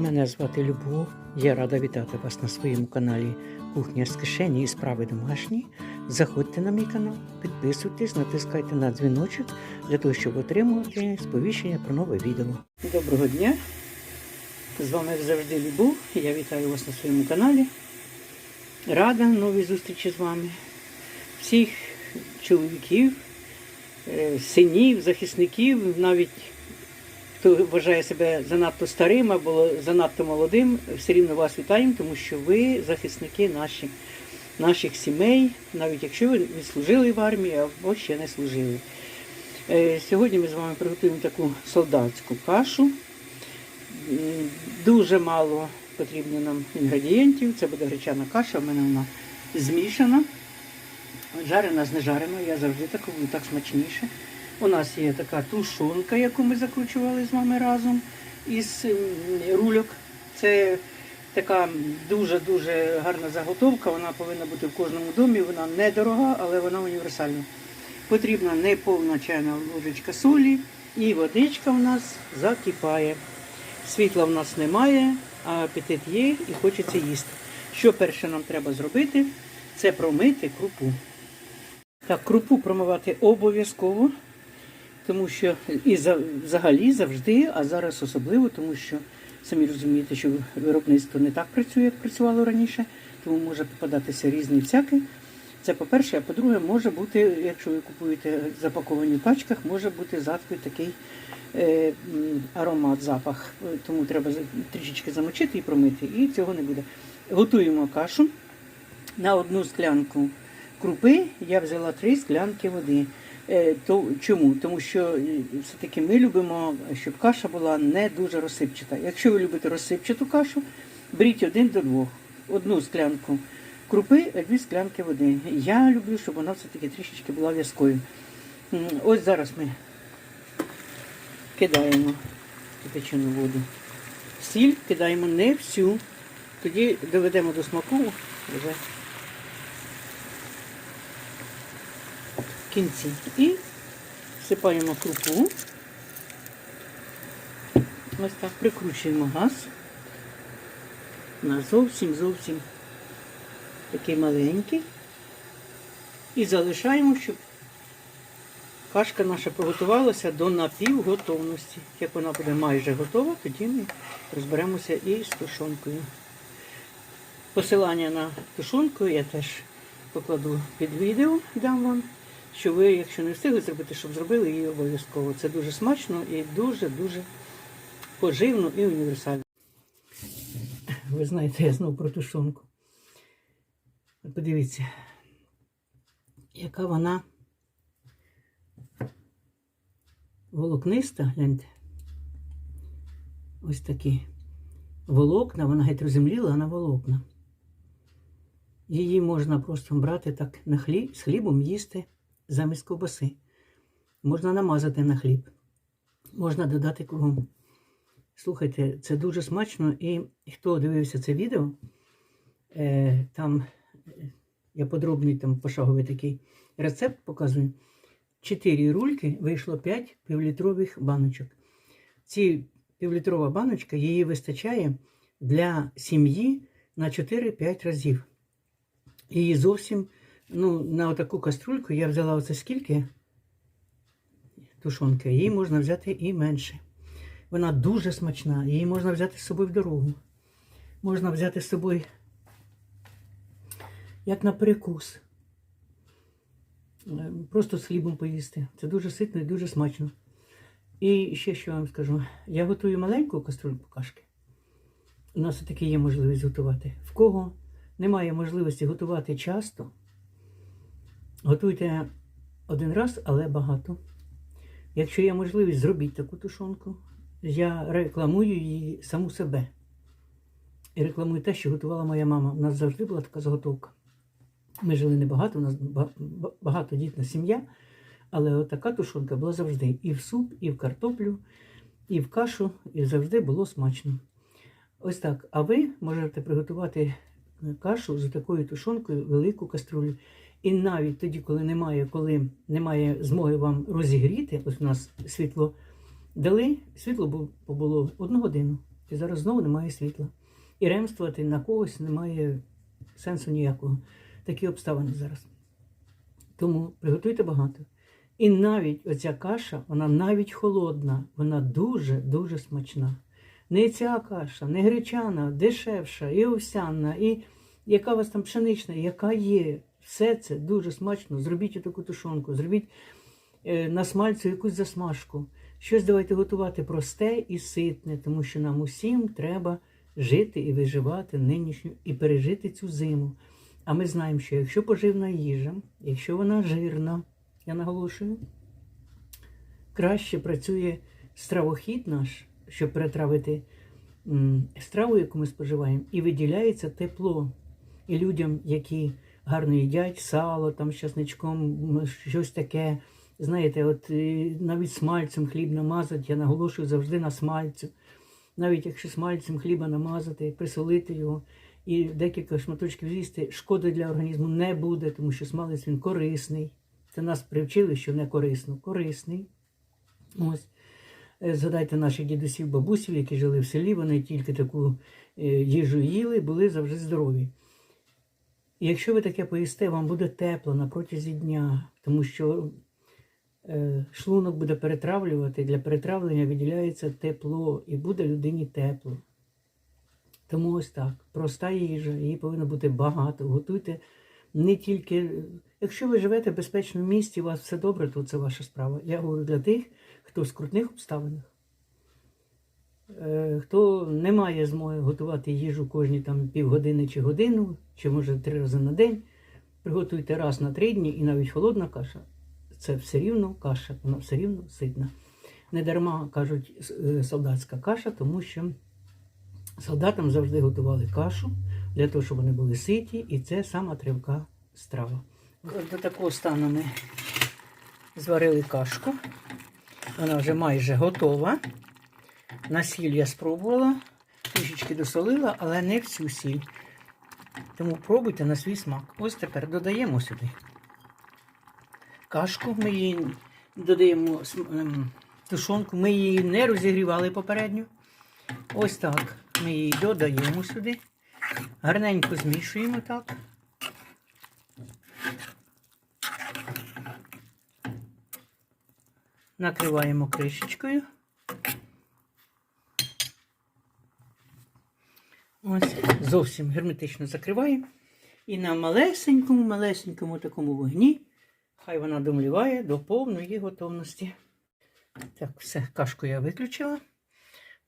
Мене звати Любов. Я рада вітати вас на своєму каналі Кухня з кишені і справи домашні. Заходьте на мій канал, підписуйтесь, натискайте на дзвіночок для того, щоб отримувати сповіщення про нове відео. Доброго дня! З вами завжди Любов. Я вітаю вас на своєму каналі. Рада новій зустрічі з вами. Всіх чоловіків, е, синів, захисників, навіть хто вважає себе занадто старим або занадто молодим, все рівно вас вітаємо, тому що ви захисники наші, наших сімей, навіть якщо ви відслужили в армії або ще не служили. Е, Сьогодні ми з вами приготуємо таку солдатську кашу. Дуже мало потрібно нам інгредієнтів. Це буде гречана каша, в мене вона змішана. Жарена з нежареною, я завжди так так смачніше. У нас є така тушонка, яку ми закручували з вами разом із рульок. Це така дуже-дуже гарна заготовка. Вона повинна бути в кожному домі. Вона недорога, але вона універсальна. Потрібна неповна чайна ложечка солі і водичка в нас закипає. Світла в нас немає, а апетит є і хочеться їсти. Що перше нам треба зробити, це промити крупу. Так, крупу промивати обов'язково, тому що і за- взагалі завжди, а зараз особливо, тому що самі розумієте, що виробництво не так працює, як працювало раніше, тому може попадатися різні всяке. Це по-перше, а по-друге, може бути, якщо ви купуєте запаковані в пачках, може бути затхлий такий е, аромат, запах. Тому треба трішечки замочити і промити, і цього не буде. Готуємо кашу. На одну склянку крупи я взяла три склянки води. Е, То, чому? Тому що е, все-таки ми любимо, щоб каша була не дуже розсипчата. Якщо ви любите розсипчату кашу, беріть один до двох. Одну склянку крупи, а дві склянки води. Я люблю, щоб вона все-таки трішечки була в'язкою. Ось зараз ми кидаємо кипячену воду. Сіль кидаємо не всю. Тоді доведемо до смаку вже в кінці. І всипаємо крупу. Ось так прикручуємо газ. На зовсім зовсім такий маленький. І залишаємо, щоб кашка наша приготувалася до напівготовності. Як вона буде майже готова, тоді ми розберемося і з тушонкою. Посилання на тушонку я теж покладу під відео, дам вам, що ви, якщо не встигли зробити, щоб зробили її обов'язково. Це дуже смачно і дуже-дуже поживно і універсально. Ви знаєте, я знову про тушонку. Подивіться, яка вона волокниста, гляньте. Ось такі волокна, вона геть розземліла, а на волокна. Її можна просто брати так на хліб, з хлібом їсти замість ковбаси. Можна намазати на хліб, можна додати кругом. Слухайте, це дуже смачно, і хто дивився це відео, е, там я подробний там пошаговий такий рецепт показую. Чотири рульки вийшло 5 півлітрових баночок. Ці півлітрова баночка її вистачає для сім'ї на 4-5 разів. І зовсім ну, на таку каструльку я взяла оце скільки тушонки, її можна взяти і менше. Вона дуже смачна, її можна взяти з собою в дорогу. Можна взяти з собою як на перекус. Е, Просто з хлібом поїсти. Це дуже ситно і дуже смачно. І ще що вам скажу: я готую маленьку каструльку кашки. У нас таки є можливість готувати. В кого немає можливості готувати часто, готуйте один раз, але багато. Якщо є можливість, зробіть таку тушонку. Я рекламую її саму себе. І рекламую те, що готувала моя мама. У нас завжди була така заготовка. Ми жили небагато, у нас ба- ба- багатодітна сім'я, але така тушонка була завжди. І в суп, і в картоплю, і в кашу, і завжди було смачно. Ось так. А ви можете приготувати кашу з такою тушонкою, велику каструлю. І навіть тоді, коли немає, коли немає змоги вам розігріти, ось у нас світло дали, світло бу- було одну годину. І зараз знову немає світла. І ремствувати на когось немає сенсу ніякого. Такі обставини зараз. Тому приготуйте багато. І навіть оця каша, вона навіть холодна, вона дуже-дуже смачна. Не ця каша, не гречана, дешевша, і овсяна, і яка у вас там пшенична, яка є. Все це дуже смачно. Зробіть таку тушонку, зробіть е, на смальцю якусь засмажку. Щось давайте готувати просте і ситне, тому що нам усім треба жити і виживати нинішню і пережити цю зиму. А ми знаємо, що якщо поживна їжа, якщо вона жирна, я наголошую, краще працює стравохід наш, щоб перетравити страву, яку ми споживаємо, і виділяється тепло. І людям, які гарно їдять сало там з часничком, щось таке. Знаєте, от е, навіть смальцем хліб намазати, я наголошую завжди на смальцю. Навіть якщо смальцем хліба намазати, присолити його і декілька шматочків з'їсти, шкоди для організму не буде, тому що смалець він корисний. Це нас привчили, що не корисно. Корисний. Ось. Е, Згадайте наших дідусів, бабусів, які жили в селі, вони тільки таку е, їжу їли, були завжди здорові. І якщо ви таке поїсте, вам буде тепло на протязі дня, тому що е, шлунок буде перетравлювати, для перетравлення виділяється тепло, і буде людині тепло. Тому ось так. Проста їжа, її повинно бути багато. Готуйте не тільки. Якщо ви живете в безпечному місці, у вас все добре, то це ваша справа. Я говорю для тих, хто в скрутних обставинах, е, хто не має змоги готувати їжу кожні там півгодини чи годину, чи може три рази на день. Приготуйте раз на три дні і навіть холодна каша. Це все рівно каша, вона все рівно ситна. Не дарма кажуть е, солдатська каша, тому що солдатам завжди готували кашу для того, щоб вони були ситі, і це сама тривка страва. До такого стану ми зварили кашку. Вона вже майже готова. На сіль я спробувала, трішечки досолила, але не всю сіль. Тому пробуйте на свій смак. Ось тепер додаємо сюди кашку. Ми її додаємо ем, тушонку. Ми її не розігрівали попередньо. Ось так. Ми її додаємо сюди. Гарненько змішуємо так. Накриваємо кришечкою. Ось, зовсім герметично закриваємо. І на малесенькому, малесенькому такому вогні хай вона домліває до повної готовності. Так, все, кашку я виключила.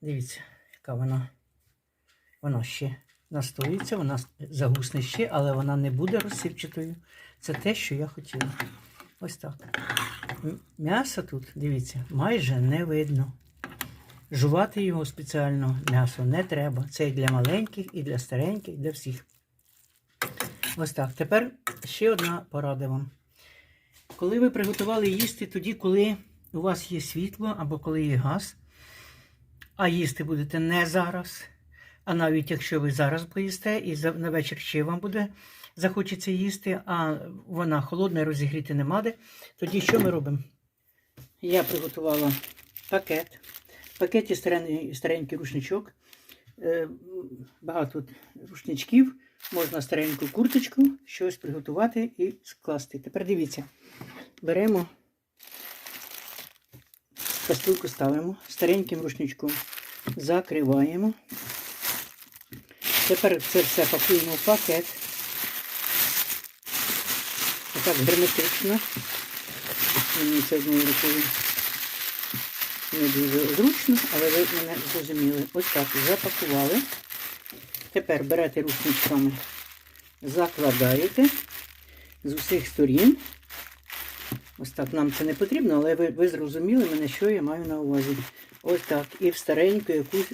Дивіться, яка вона. Вона ще настоїться, вона загусне ще, але вона не буде розсипчатою. Це те, що я хотіла. Ось так. М- М'яса тут, дивіться, майже не видно. Жувати його спеціально м'ясо не треба. Це і для маленьких, і для стареньких, і для всіх. Ось так. Тепер ще одна порада вам. Коли ви приготували їсти тоді, коли у вас є світло або коли є газ, а їсти будете не зараз, а навіть якщо ви зараз поїсте і на вечір ще вам буде захочеться їсти, а вона холодна і розігріти нема де, тоді що ми робимо? Я приготувала пакет. В пакеті старенький, старенький рушничок. Е, Багато рушничків. Можна стареньку курточку, щось приготувати і скласти. Тепер дивіться. Беремо кастрюльку ставимо, стареньким рушничком закриваємо. Тепер це все пакуємо в пакет. Отак герметично. Мені це одною рукою не дуже зручно, але ви мене зрозуміли. Ось так запакували. Тепер берете рушничками, закладаєте з усіх сторін. Ось так нам це не потрібно, але ви, ви зрозуміли мене, що я маю на увазі. Ось так. І в стареньку якусь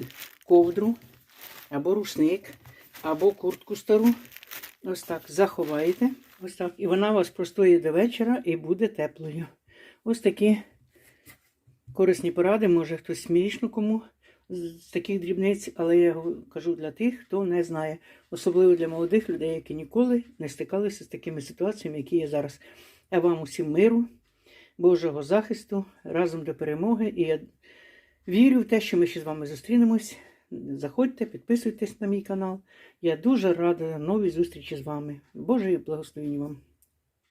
ковдру, або рушник, або куртку стару. Ось так заховаєте. Ось так. І вона у вас простоїть до вечора і буде теплою. Ось такі корисні поради. Може хтось смішно кому з таких дрібниць, але я кажу для тих, хто не знає. Особливо для молодих людей, які ніколи не стикалися з такими ситуаціями, які є зараз. Я вам усім миру, Божого захисту, разом до перемоги. І я вірю в те, що ми ще з вами зустрінемось Заходьте, підписуйтесь на мій канал. Я дуже рада новій зустрічі з вами. Божої благословіння вам!